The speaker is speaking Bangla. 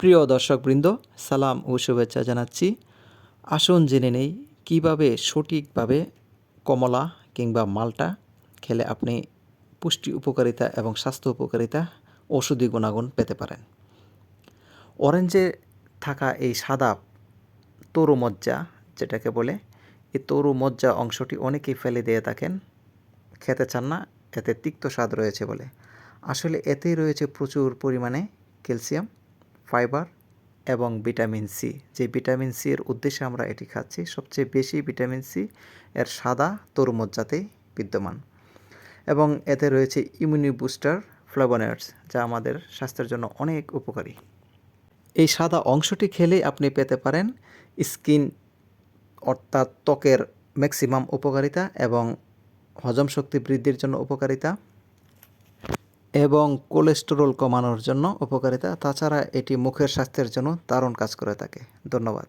প্রিয় দর্শকবৃন্দ, সালাম ও শুভেচ্ছা জানাচ্ছি। আসুন জেনে নেই কীভাবে সঠিকভাবে কমলা কিংবা মালটা খেলে আপনি পুষ্টি উপকারিতা এবং স্বাস্থ্য উপকারিতা ওষুধি গুণাগুণ পেতে পারেন। অরেঞ্জে থাকা এই সাদা তরুমজ্জা, যেটাকে বলে, এই তরুমজ্জা অংশটি অনেকেই ফেলে দিয়ে থাকেন, খেতে চান না, এতে তিক্ত স্বাদ রয়েছে বলে। আসলে এতেই রয়েছে প্রচুর পরিমাণে ক্যালসিয়াম ফাইবার এবং ভিটামিন সি। যে ভিটামিন সি এর উদ্দেশ্যে আমরা এটি খাচ্ছি, সবচেয়ে বেশি ভিটামিন সি এর সাদা তরমুজাতেই বিদ্যমান। এবং এতে রয়েছে ইমিউনি বুস্টার ফ্লাভোনয়েডস যা আমাদের স্বাস্থ্যের জন্য অনেক উপকারী। এই সাদা অংশটি খেলেই আপনি পেতে পারেন স্কিন, অর্থাৎ ত্বকের ম্যাক্সিমাম উপকারিতা এবং হজম শক্তি বৃদ্ধির জন্য উপকারিতা। এবং কোলেস্টেরল কমানোর জন্য উপকারিতা। তাছাড়া এটি মুখের স্বাস্থ্যের জন্য দারুণ কাজ করে থাকে। ধন্যবাদ।